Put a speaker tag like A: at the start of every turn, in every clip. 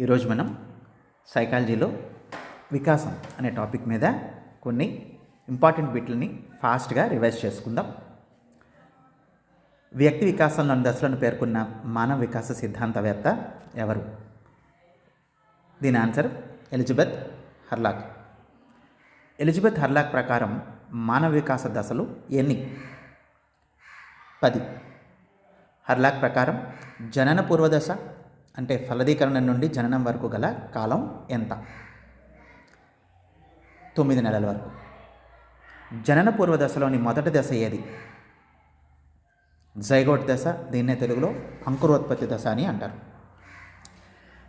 A: ఈరోజు మనం సైకాలజీలో వికాసం అనే టాపిక్ మీద కొన్ని ఇంపార్టెంట్ బిట్లని ఫాస్ట్గా రివైజ్ చేసుకుందాం. వ్యక్తి వికాసంలోని దశలను పేర్కొన్న మానవ వికాస సిద్ధాంతవేత్త ఎవరు? దీని answer Elizabeth Hurlock. Elizabeth Hurlock ప్రకారం మానవ వికాస దశలు ఎన్ని? పది. హర్లాక్ ప్రకారం జనన పూర్వదశ అంటే ఫలదీకరణ నుండి జననం వరకు గల కాలం ఎంత? తొమ్మిది నెలల వరకు. జనన పూర్వ దశలోని మొదటి దశ ఏది? జైగోట్ దశ దీన్నే తెలుగులో అంకురోత్పత్తి దశ అని అంటారు.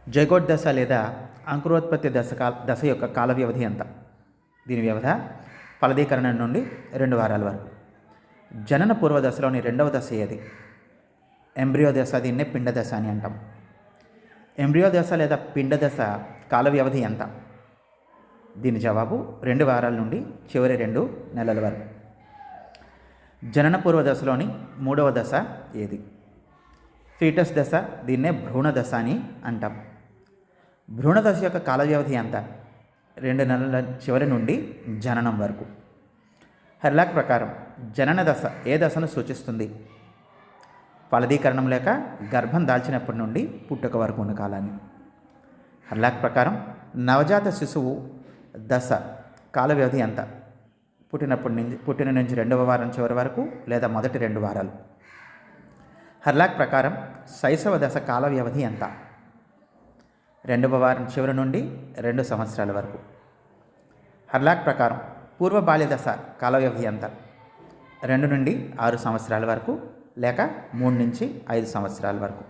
A: జైగోట్ దశ లేదా అంకురోత్పత్తి దశ కాల దశ యొక్క కాల వ్యవధి ఎంత? దీని వ్యవధ ఫలదీకరణ నుండి రెండు వారాల వరకు. జనన పూర్వ దశలోని రెండవ దశ ఏది? ఎంబ్రియో దశ దీన్నే పిండ దశ అని అంటాం. ఎంబ్రియో దశ లేదా పిండ దశ కాల వ్యవధి ఎంత? దీని జవాబు రెండు వారాల నుండి చివరి రెండు నెలల వరకు. జనన పూర్వ దశలోని మూడవ దశ ఏది? ఫీటస్ దశ దీన్నే భ్రూణ దశ అని అంటాం. భ్రూణ దశ యొక్క కాల వ్యవధి ఎంత? రెండు నెలల చివరి నుండి జననం వరకు. హెర్లాక్ ప్రకారం జనన దశ ఏ దశను సూచిస్తుంది? ఫలదీకరణం లేక గర్భం దాల్చినప్పటి నుండి పుట్టుక వరకు ఉన్న కాలాన్ని. హర్లాక్ ప్రకారం నవజాత శిశువు దశ కాల వ్యవధి ఎంత? పుట్టినప్పటి నుంచి పుట్టిన నుంచి రెండవ వారం చివరి వరకు లేదా మొదటి రెండు వారాలు? హర్లాక్ ప్రకారం శైశవ దశ కాల వ్యవధి ఎంత? రెండవ వారం చివరి నుండి రెండు సంవత్సరాల వరకు. హర్లాక్ ప్రకారం పూర్వ బాల్య దశ కాల వ్యవధి ఎంత? రెండు నుండి ఆరు సంవత్సరాల వరకు లేక మూడు నుంచి ఐదు సంవత్సరాల వరకు.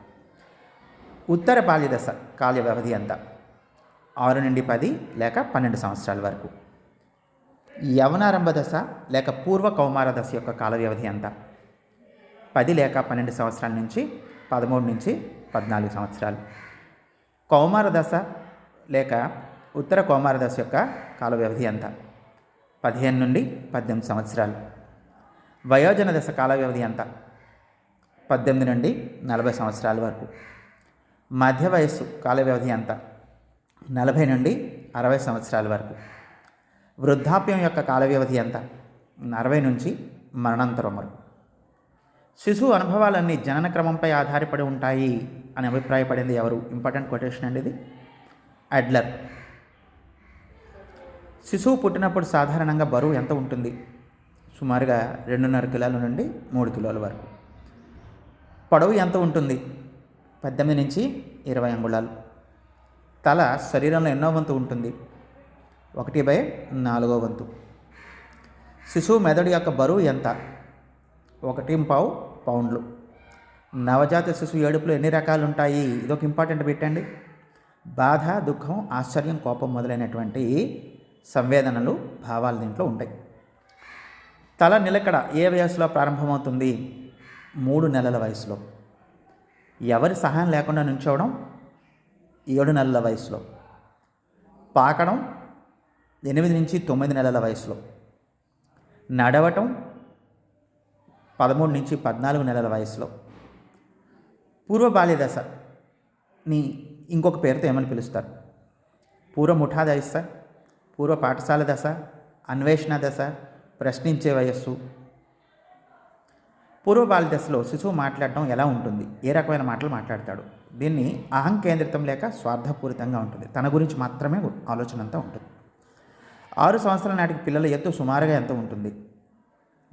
A: ఉత్తర బాల్యదశ కాల వ్యవధి ఎంత ఆరు నుండి పది లేక పన్నెండు సంవత్సరాల వరకు. యవనారంభ దశ లేక పూర్వ కౌమార దశ యొక్క కాల వ్యవధి ఎంత పది లేక పన్నెండు సంవత్సరాల నుంచి పదమూడు నుంచి పద్నాలుగు సంవత్సరాలు. కౌమార దశ లేక ఉత్తర కౌమార దశ యొక్క కాల వ్యవధి ఎంత పదిహేను నుండి పద్దెనిమిది సంవత్సరాలు. వయోజన దశ కాల వ్యవధి ఎంత పద్దెనిమిది నుండి నలభై సంవత్సరాల వరకు. మధ్య వయస్సు కాల వ్యవధి ఎంత? నలభై నుండి అరవై సంవత్సరాల వరకు. వృద్ధాప్యం యొక్క కాల వ్యవధి ఎంత? అరవై నుంచి మరణాంతరం వరకు. శిశువు అనుభవాలన్నీ జనన క్రమంపై ఆధారపడి ఉంటాయి అని అభిప్రాయపడింది ఎవరు? ఇంపార్టెంట్ కొటేషన్ అండి ఇది. అడ్లర్. శిశువు పుట్టినప్పుడు సాధారణంగా బరువు ఎంత ఉంటుంది? సుమారుగా రెండున్నర కిలోల నుండి మూడు కిలోల వరకు. పొడవు ఎంత ఉంటుంది? పద్దెనిమిది నుంచి ఇరవై అంగుళాలు. తల శరీరంలో ఎన్నో వంతు ఉంటుంది? ఒకటి బై నాలుగో వంతు. శిశువు మెదడు యొక్క బరువు ఎంత? ఒకటి పావు పౌండ్లు. నవజాత శిశువు ఏడుపులో ఎన్ని రకాలు ఉంటాయి ఇదొక ఇంపార్టెంట్ పెట్టండి. బాధ దుఃఖం ఆశ్చర్యం కోపం మొదలైనటువంటి సంవేదనలు భావాలు దీంట్లో ఉంటాయి. తల నిలకడ ఏ వయసులో ప్రారంభమవుతుంది? మూడు నెలల వయసులో. ఎవరి సహాయం లేకుండా నుంచోవడం ఏడు నెలల వయసులో. పాకడం ఎనిమిది నుంచి తొమ్మిది నెలల వయసులో. నడవటం పదమూడు నుంచి పద్నాలుగు నెలల వయసులో. పూర్వ బాల్య దశని ఇంకొక పేరుతో ఏమని పిలుస్తారు? పూర్వ ముఠా దశ పూర్వ పాఠశాల దశ అన్వేషణ దశ ప్రశ్నించే వయస్సు పూర్వ బాల దశలో శిశువు మాట్లాడడం ఎలా ఉంటుంది? ఏ రకమైన మాటలు మాట్లాడతాడు? దీన్ని అహంకేంద్రితం లేక స్వార్థపూరితంగా ఉంటుంది. తన గురించి మాత్రమే ఆలోచన అంతా ఉంటుంది. ఆరు సంవత్సరాల నాటికి పిల్లల ఎత్తు సుమారుగా ఎంత ఉంటుంది?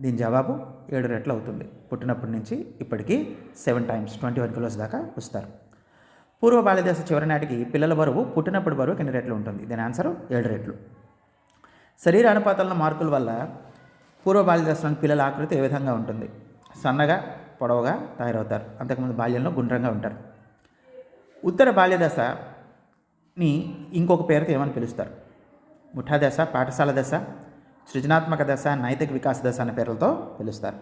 A: దీని జవాబు ఏడు రెట్లు అవుతుంది. పుట్టినప్పటి నుంచి ఇప్పటికీ seven times twenty one kilos దాకా వస్తారు. పూర్వ బాల్యదశ చివరి నాటికి పిల్లల బరువు పుట్టినప్పుడు బరువు ఎన్ని రెట్లు ఉంటుంది? దీని ఆన్సర్ ఏడు రెట్లు. శరీర అనుపాతంలో మార్పుల వల్ల పూర్వ బాల్యదశలోని పిల్లల ఆకృతి ఏ విధంగా ఉంటుంది? సన్నగా పొడవుగా తయారవుతారు. అంతకుముందు బాల్యంలో గుండ్రంగా ఉంటారు. ఉత్తర బాల్యదశని ఇంకొక పేరుతో ఏమని పిలుస్తారు? ముఠా దశ పాఠశాల దశ సృజనాత్మక దశ నైతిక వికాస దశ అనే పేర్లతో పిలుస్తారు.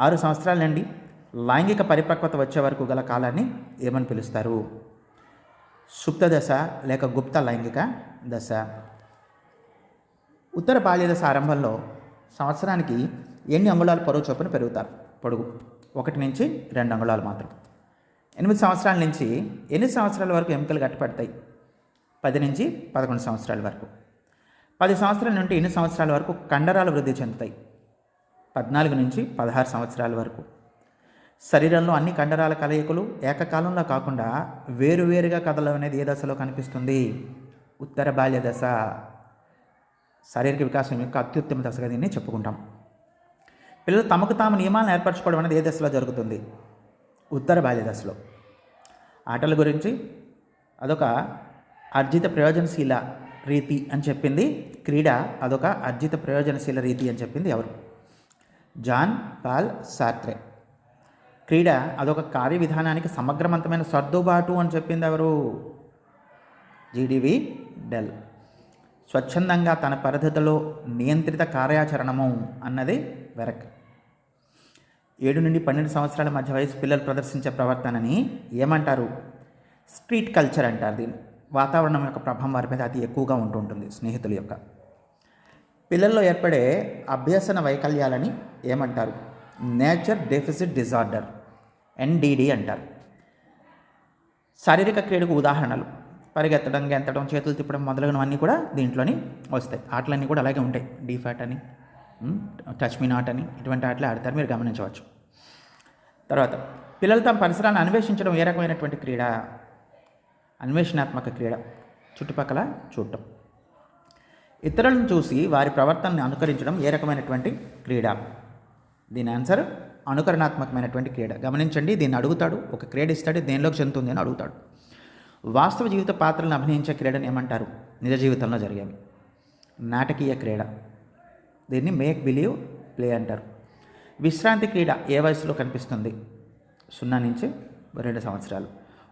A: ఆరు సంవత్సరాల నుండి లైంగిక పరిపక్వత వచ్చే వరకు గల కాలాన్ని ఏమని పిలుస్తారు? సుప్త దశ లేక గుప్త లైంగిక దశ. ఉత్తర బాల్య దశ ఆరంభంలో సంవత్సరానికి ఎన్ని అంగుళాలు పొడవు చొప్పున పెరుగుతారు? పొడుగు. ఒకటి నుంచి రెండు అంగుళాలు మాత్రం ఎనిమిది సంవత్సరాల నుంచి ఎన్ని సంవత్సరాల వరకు ఎముకలు గట్టిపడతాయి? పది నుంచి పదకొండు సంవత్సరాల వరకు. పది సంవత్సరాల నుండి ఎన్ని సంవత్సరాల వరకు కండరాలు వృద్ధి చెందుతాయి? పద్నాలుగు నుంచి పదహారు సంవత్సరాల వరకు. శరీరంలో అన్ని కండరాల కలయికలు ఏకకాలంలో కాకుండా వేరువేరుగా కథలు అనేది ఏ దశలో కనిపిస్తుంది? ఉత్తర బాల్య దశ శారీరక వికాసం యొక్క అత్యుత్తమ దశగా దీన్ని చెప్పుకుంటాం. పిల్లలు తమకు తాము నియమాలను ఏర్పరచుకోవడం అనేది ఏ దశలో జరుగుతుంది? ఉత్తర బాల్య దశలో. ఆటల గురించి అదొక అర్జిత ప్రయోజనశీల రీతి అని చెప్పింది. క్రీడ అదొక అర్జిత ప్రయోజనశీల రీతి అని చెప్పింది ఎవరు? జాన్ పాల్ సాట్రే క్రీడ అదొక కార్య విధానానికి సమగ్రవంతమైన సర్దుబాటు అని చెప్పింది ఎవరు? జీడివి డెల్. స్వచ్ఛందంగా తన పరిధిలో నియంత్రిత కార్యాచరణము అన్నది వెరక్. ఏడు నుండి పన్నెండు సంవత్సరాల మధ్య వయసు పిల్లలు ప్రదర్శించే ప్రవర్తనని ఏమంటారు? స్ట్రీట్ కల్చర్ అంటారు దీన్ని. వాతావరణం యొక్క ప్రభావం వారి మీద అతి ఎక్కువగా ఉంటుంటుంది స్నేహితుల యొక్క. పిల్లల్లో ఏర్పడే అభ్యసన వైకల్యాలని ఏమంటారు? నేచర్ డెఫిసిట్ డిజార్డర్ ఎన్డిడి అంటారు. శారీరక క్రీడకు ఉదాహరణలు. పరిగెత్తడం గెంతడం చేతులు తిప్పడం మొదలగునవన్నీ కూడా దీంట్లోని వస్తాయి. ఆటలన్నీ కూడా అలాగే ఉంటాయి. డీఫాట్ అని టచ్ మీ నాట్ అని ఇటువంటి ఆటలు ఆడతారు మీరు గమనించవచ్చు. తర్వాత పిల్లలు తమ పరిసరాలను అన్వేషించడం ఏ రకమైనటువంటి క్రీడ? అన్వేషణాత్మక క్రీడ చుట్టుపక్కల చూడటం. ఇతరులను చూసి వారి ప్రవర్తనని అనుకరించడం ఏ రకమైనటువంటి క్రీడ? దీని ఆన్సర్ అనుకరణాత్మకమైనటువంటి క్రీడ. గమనించండి దీన్ని అడుగుతాడు ఒక క్రీడ ఇస్తాడు దేనిలోకి చెందుతుంది అని అడుగుతాడు. వాస్తవ జీవిత పాత్రలను అభినయించే క్రీడను ఏమంటారు? నిజ జీవితంలో జరిగేవి. నాటకీయ క్రీడ. దీన్ని మేక్ బిలీవ్ ప్లే అంటారు. విశ్రాంతి క్రీడ ఏ వయసులో కనిపిస్తుంది? సున్నా నుంచి రెండు సంవత్సరాలు.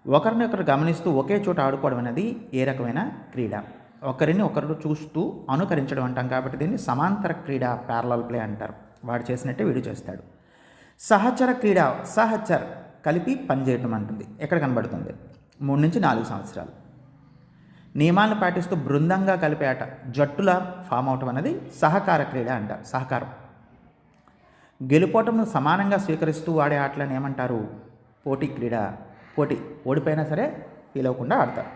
A: ఒకరిని ఒకరు గమనిస్తూ ఒకే చోట ఆడుకోవడం అనేది ఏ రకమైన క్రీడ? ఒకరిని ఒకరు చూస్తూ అనుకరించడం అంటాం కాబట్టి దీన్ని సమాంతర క్రీడ ప్యారలల్ ప్లే అంటారు. వాడు చేసినట్టే వీడు చేస్తాడు. సహచర క్రీడ సహచర్ కలిపి పనిచేయటం అంటుంది. ఎక్కడ కనబడుతుంది? మూడు నుంచి నాలుగు సంవత్సరాలు. నియమాలను పాటిస్తూ బృందంగా కలిపే ఆట జట్టులా ఫామ్ అవటం అనేది సహకార క్రీడ అంటారు సహకారం. గెలుపోటమును సమానంగా స్వీకరిస్తూ ఆడే ఆటలను ఏమంటారు? పోటీ క్రీడ. పోటీ ఓడిపోయినా సరే ఫీల్ అవ్వకుండా ఆడతారు.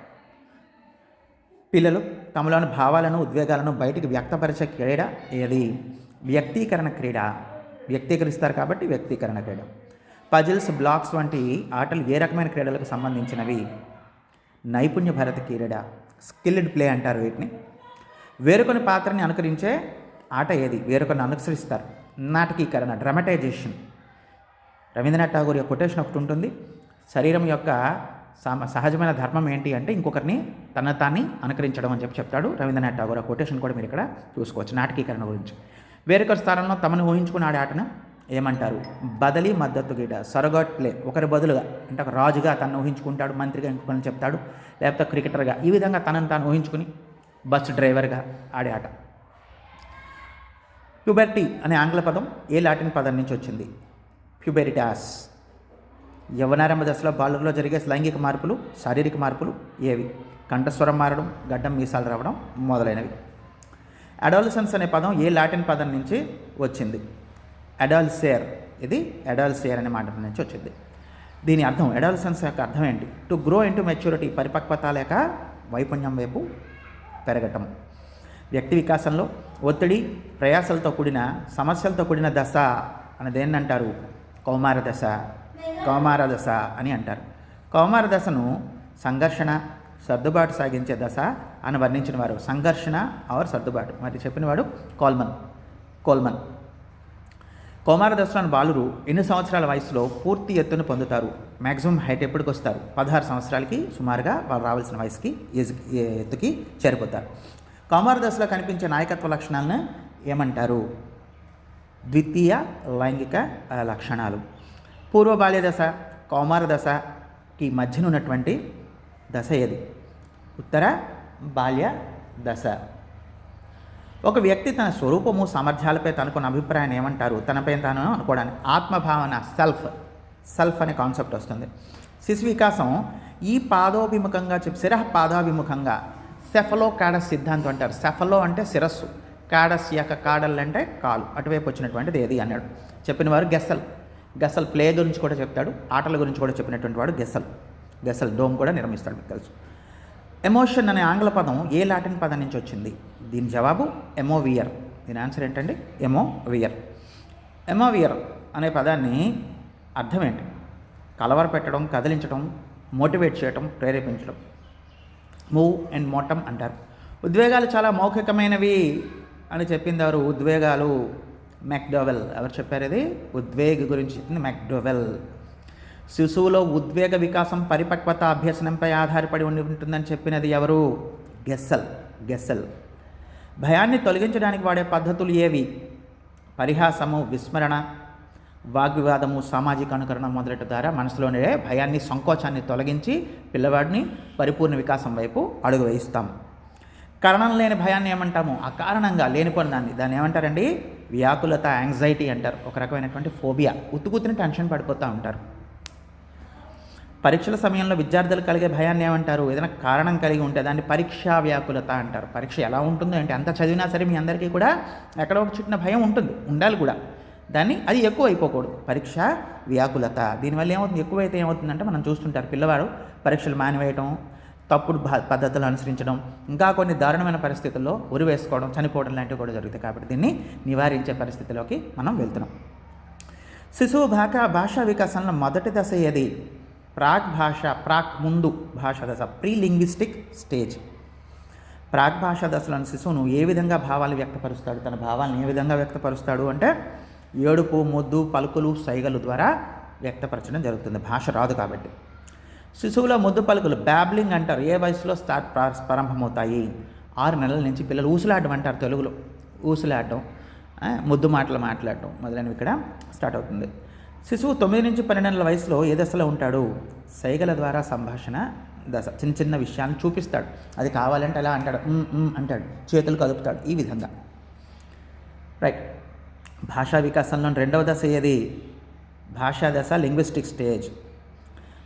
A: పిల్లలు తమలోని భావాలను ఉద్వేగాలను బయటికి వ్యక్తపరిచే క్రీడ ఏది? వ్యక్తీకరణ క్రీడ. వ్యక్తీకరిస్తారు కాబట్టి వ్యక్తీకరణ క్రీడ. పజిల్స్ బ్లాక్స్ వంటి ఆటలు ఏ రకమైన క్రీడలకు సంబంధించినవి? నైపుణ్య భరత క్రీడ. స్కిల్డ్ ప్లే అంటారు వీటిని. వేరొకని పాత్రని అనుకరించే ఆట ఏది? వేరొకరిని అనుసరిస్తారు. నాటకీకరణ డ్రమటైజేషన్ రవీంద్రనాథ్ ఠాగూర్ యొక్క కొటేషన్ ఒకటి ఉంటుంది. శరీరం యొక్క సమ సహజమైన ధర్మం ఏంటి అంటే ఇంకొకరిని తన తాన్ని అనుకరించడం అని చెప్పి చెప్తాడు రవీంద్రనాథ్ ఠాగూర్. ఆ కొటేషన్ కూడా మీరు ఇక్కడ చూసుకోవచ్చు నాటకీకరణ గురించి. వేరొకరి స్థానంలో తమను ఊహించుకుని ఆడే ఆటను? ఏమంటారు? బదిలీ మద్దతు గీట సొరగట్ ప్లే ఒకరి బదులుగా అంటే ఒక రాజుగా తను ఊహించుకుంటాడు మంత్రిగా ఇంకొకరిని చెప్తాడు లేకపోతే క్రికెటర్గా. ఈ విధంగా తనను తాను ఊహించుకుని బస్ డ్రైవర్గా ఆడే ఆట. ప్యూబెర్టీ అనే ఆంగ్ల పదం ఏ లాటిన్ పదం నుంచి వచ్చింది? ప్యూబెరిటాస్. యవనారంభ దశలో బాలులో జరిగే లైంగిక మార్పులు శారీరక మార్పులు ఏవి? కంఠస్వరం మారడం గడ్డం మీసాలు రావడం మొదలైనవి. అడాలసెన్స్ అనే పదం ఏ లాటిన్ పదం నుంచి వచ్చింది? అడాల్సేర్ ఇది అడాల్సేర్ అనే మాట నుంచి వచ్చింది. దీని అర్థం అడాలసెన్స్ యొక్క అర్థం ఏంటి? టు గ్రో ఇంటూ మెచ్యూరిటీ పరిపక్వత లేక వైపుణ్యం వైపు పెరగటం. వ్యక్తి వికాసంలో ఒత్తిడి ప్రయాసలతో కూడిన సమస్యలతో కూడిన దశ అనేది ఏంటంటారు కౌమార దశ. కౌమార దశ అని అంటారు. కౌమార దశను సంఘర్షణ సర్దుబాటు సాగించే దశ అని వర్ణించిన వారు. సంఘర్షణ ఆర్ సర్దుబాటు. మరి చెప్పినవాడు కోల్మన్. కోల్మన్. కౌమార దశలోని బాలురు ఎన్ని సంవత్సరాల వయసులో పూర్తి ఎత్తును పొందుతారు? మ్యాక్సిమం హైట్ ఎప్పటికి వస్తారు? పదహారు సంవత్సరాలకి సుమారుగా వాళ్ళు రావాల్సిన వయసుకి ఏజ్ ఎత్తుకి చేరిపోతారు. కౌమార దశలో కనిపించే నాయకత్వ లక్షణాలను ఏమంటారు? ద్వితీయ లైంగిక లక్షణాలు. పూర్వ బాల్య దశ కౌమార దశకి మధ్యన ఉన్నటువంటి దశ ఏది? ఉత్తర బాల్య దశ. ఒక వ్యక్తి తన స్వరూపము సామర్థ్యాలపై తనకున్న అభిప్రాయాన్ని ఏమంటారు? తనపై తాను అనుకోవడానికి ఆత్మభావన సెల్ఫ్ సెల్ఫ్ అనే కాన్సెప్ట్ వస్తుంది. శిశు వికాసం ఈ పాదోభిముఖంగా చెప్పి శిరహ పాదాభిముఖంగా సెఫలో కాడస్ సిద్ధాంతం అంటారు. సెఫలో అంటే శిరస్సు. కాడస్ యొక్క కాడల్ అంటే కాలు. అటువైపు వచ్చినటువంటిది ఏది? అన్నాడు. చెప్పిన వారు గెస్సల్ గెసల్ ప్లే గురించి కూడా చెప్తాడు. ఆటల గురించి కూడా చెప్పినటువంటి వాడు గెసల్. గెసల్ డోమ్ కూడా నిర్మిస్తాడు మీకు తెలుసు. ఎమోషన్ అనే ఆంగ్ల పదం ఏ లాటిన్ పదం నుంచి వచ్చింది? దీని జవాబు ఎమోవియర్. దీని ఆన్సర్ ఏంటండి? ఎమోవియర్. ఎమోవియర్ అనే పదాన్ని అర్థం ఏంటి? కలవర పెట్టడం కదిలించడం మోటివేట్ చేయడం ప్రేరేపించడం. మూవ్ అండ్ మోటం అంటారు. ఉద్వేగాలు చాలా మౌఖికమైనవి అని చెప్పింది ఉద్వేగాలు మెక్డోవెల్ ఎవరు చెప్పారు ఇది? ఉద్వేగ గురించి చెప్పింది మెక్డోవెల్ శిశువులో ఉద్వేగ వికాసం పరిపక్వత అభ్యసనంపై ఆధారపడి ఉండి ఉంటుందని చెప్పినది ఎవరు? గెస్సల్. గెస్సల్. భయాన్ని తొలగించడానికి వాడే పద్ధతులు ఏవి? పరిహాసము విస్మరణ వాగ్వివాదము సామాజిక అనుకరణ మొదలట ద్వారా మనసులోనే భయాన్ని సంకోచాన్ని తొలగించి పిల్లవాడిని పరిపూర్ణ వికాసం వైపు అడుగు వేయిస్తాం. కారణం లేని భయాన్ని ఏమంటాము? అకారణంగా లేనిపోని దాన్ని దాన్ని ఏమంటారండి? వ్యాకులత యాంగ్జైటీ అంటారు. ఒక రకమైనటువంటి ఫోబియా. ఉత్తుకుతుని టెన్షన్ పడిపోతూ ఉంటారు. పరీక్షల సమయంలో విద్యార్థులు కలిగే భయాన్ని ఏమంటారు? ఏదైనా కారణం కలిగి ఉంటే దాన్ని పరీక్షా వ్యాకులత అంటారు. పరీక్ష ఎలా ఉంటుందో అంటే అంత చదివినా సరే మీ అందరికీ కూడా ఎక్కడో ఒక చుట్టిన భయం ఉంటుంది. ఉండాలి కూడా. దాన్ని అది ఎక్కువ అయిపోకూడదు. పరీక్ష వ్యాకులత. దీనివల్ల ఏమవుతుంది? ఎక్కువైతే ఏమవుతుందంటే మనం చూస్తుంటారు పిల్లవాడు పరీక్షలు మానివేయటం తప్పుడు భ- పద్ధతులు అనుసరించడం ఇంకా కొన్ని దారుణమైన పరిస్థితుల్లో ఉరి వేసుకోవడం చనిపోవడం లాంటివి కూడా జరుగుతాయి కాబట్టి దీన్ని నివారించే పరిస్థితిలోకి మనం వెళ్తున్నాం. శిశువు భాష భాషా వికాసంలో మొదటి దశ ఏది? ప్రాక్ భాష ప్రాక్ ముందు భాష దశ ప్రీ లింగ్విస్టిక్ స్టేజ్ ప్రాక్ భాషా దశలోని శిశువును ఏ విధంగా భావాలు వ్యక్తపరుస్తాడు? తన భావాలను ఏ విధంగా వ్యక్తపరుస్తాడు అంటే ఏడుపు ముద్దు పలుకులు సైగలు ద్వారా వ్యక్తపరచడం జరుగుతుంది. భాష రాదు కాబట్టి. శిశువులో ముద్దు పలుకులు బ్యాబ్లింగ్ అంటారు. ఏ వయసులో స్టార్ట్ ప్రారంభమవుతాయి? ఆరు నెలల నుంచి పిల్లలు ఊసులాడడం అంటారు తెలుగులో. ఊసులాడడం ముద్దు మాటలు మాట్లాడడం మొదలైనవి ఇక్కడ స్టార్ట్ అవుతుంది. శిశువు తొమ్మిది నుంచి పన్నెండు నెలల వయసులో ఏ దశలో ఉంటాడు? సైగల ద్వారా సంభాషణ దశ. చిన్న చిన్న విషయాలను చూపిస్తాడు. అది కావాలంటే అలా అంటాడు. అంటాడు. చేతులు కదుపుతాడు. ఈ విధంగా. రైట్ భాషా వికాసంలో రెండవ దశ ఏది? భాషా దశ లింగ్విస్టిక్ స్టేజ్.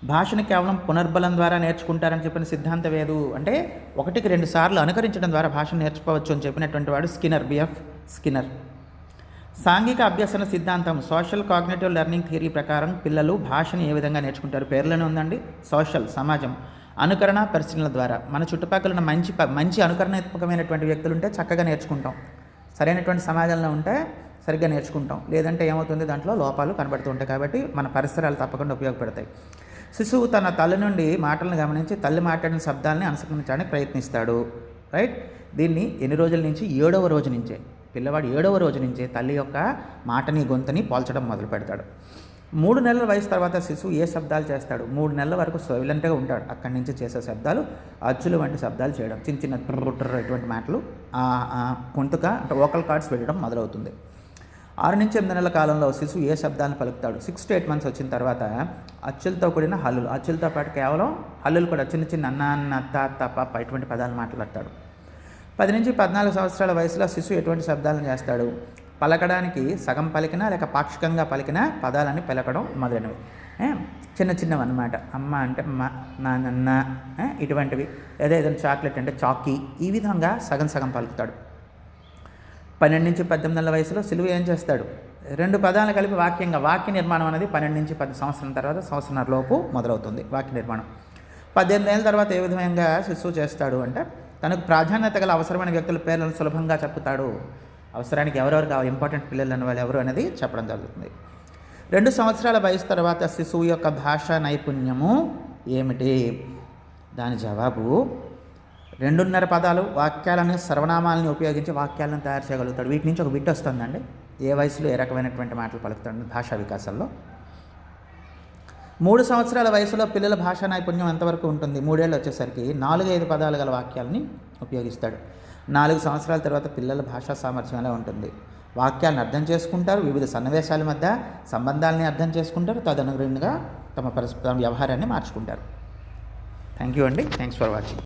A: భాషను కేవలం పునర్బలం ద్వారా నేర్చుకుంటారని చెప్పిన సిద్ధాంతం ఏదు? అంటే ఒకటికి రెండు సార్లు అనుకరించడం ద్వారా భాషను నేర్చుకోవచ్చు అని చెప్పినటువంటి వాడు స్కిన్నర్ బిఎఫ్ స్కిన్నర్ సాంఘిక అభ్యసన సిద్ధాంతం సోషల్ కాగ్నేటివ్ లెర్నింగ్ థియరీ ప్రకారం పిల్లలు భాషను ఏ విధంగా నేర్చుకుంటారు? పేర్లోనే ఉందండి. సోషల్ సమాజం. అనుకరణ పరిశీలనల ద్వారా. మన చుట్టుపక్కల ఉన్న మంచి మంచి అనుకరణాత్మకమైనటువంటి వ్యక్తులు ఉంటే చక్కగా నేర్చుకుంటాం. సరైనటువంటి సమాజంలో ఉంటే సరిగ్గా నేర్చుకుంటాం. లేదంటే ఏమవుతుంది? దాంట్లో లోపాలు కనబడుతూ ఉంటాయి కాబట్టి మన పరిసరాలు తప్పకుండా ఉపయోగపడతాయి. శిశువు తన తల్లి నుండి మాటలను గమనించి తల్లి మాట్లాడిన శబ్దాలని అనుసరించడానికి ప్రయత్నిస్తాడు. రైట్? దీన్ని ఎన్ని రోజుల నుంచి? ఏడవ రోజు నుంచే. పిల్లవాడు ఏడవ రోజు నుంచే తల్లి యొక్క మాటని గొంతుని పోల్చడం మొదలు పెడతాడు. మూడు నెలల వయసు తర్వాత శిశువు ఏ శబ్దాలు చేస్తాడు? మూడు నెలల వరకు సైలెంట్గా ఉంటాడు. అక్కడి నుంచి చేసే శబ్దాలు అచ్చులు వంటి శబ్దాలు చేయడం. చిన్న చిన్న ట్రర్ ఇటువంటి మాటలు ఆ, అంటే వోకల్ కార్డ్స్ వెళ్ళడం మొదలవుతుంది. ఆరు నుంచి ఎనిమిది నెలల కాలంలో శిశువు ఏ శబ్దాలను పలుకుతాడు? సిక్స్ టు ఎయిట్ మంత్స్ వచ్చిన తర్వాత అచ్చులతో కూడిన హల్లులు. అచ్చులతో పాటు కేవలం హల్లులు కూడా చిన్న చిన్న అన్న అన్న అత్త అత్త పాప ఇటువంటి పదాలు మాట్లాడతాడు. పది నుంచి పద్నాలుగు సంవత్సరాల వయసులో శిశువు ఎటువంటి శబ్దాలను చేస్తాడు? పలకడానికి సగం పలికినా లేక పాక్షికంగా పలికిన పదాలని పలకడం మొదలైనవి. చిన్న చిన్నవి అన్నమాట. అమ్మ అంటే మా నాన్న ఇటువంటివి. ఏదో ఏదైనా చాక్లెట్ అంటే చాకీ. ఈ విధంగా సగం సగం పలుకుతాడు. పన్నెండు నుంచి పద్దెనిమిది నెలల వయసులో సిలువ ఏం చేస్తాడు? రెండు పదాలను కలిపి వాక్యంగా వాక్య నిర్మాణం అనేది పన్నెండు నుంచి పది సంవత్సరం తర్వాత సంవత్సరాల లోపు మొదలవుతుంది వాక్య నిర్మాణం. పద్దెనిమిది ఏళ్ళ తర్వాత ఏ విధంగా శిశువు చేస్తాడు అంటే తనకు ప్రాధాన్యత గల అవసరమైన వ్యక్తుల పేర్లను సులభంగా చెప్పుతాడు. అవసరానికి ఎవరెవరు కావాలి ఇంపార్టెంట్ పిల్లలు అనే వాళ్ళు ఎవరు అనేది చెప్పడం జరుగుతుంది. రెండు సంవత్సరాల వయసు తర్వాత శిశువు యొక్క భాషా నైపుణ్యము ఏమిటి? దాని జవాబు రెండున్నర పదాలు వాక్యాలను సర్వనామాలని ఉపయోగించి వాక్యాలను తయారు చేయగలుగుతాడు. వీటి నుంచి ఒక బిట్ వస్తుందండి. ఏ వయసులో ఏ రకమైనటువంటి మాటలు పలుకుతాడు భాషా వికాసంలో? మూడు సంవత్సరాల వయసులో పిల్లల భాషా నైపుణ్యం ఎంతవరకు ఉంటుంది? మూడేళ్ళు వచ్చేసరికి నాలుగు ఐదు పదాలు గల వాక్యాలని ఉపయోగిస్తాడు. నాలుగు సంవత్సరాల తర్వాత పిల్లల భాషా సామర్థ్యం ఎలా ఉంటుంది? వాక్యాలను అర్థం చేసుకుంటారు వివిధ సన్నివేశాల మధ్య సంబంధాలని అర్థం చేసుకుంటారు తదనుగుణంగా తమ పరస్పర వ్యవహారాన్ని మార్చుకుంటారు. థ్యాంక్ యూ అండి. Thanks for watching.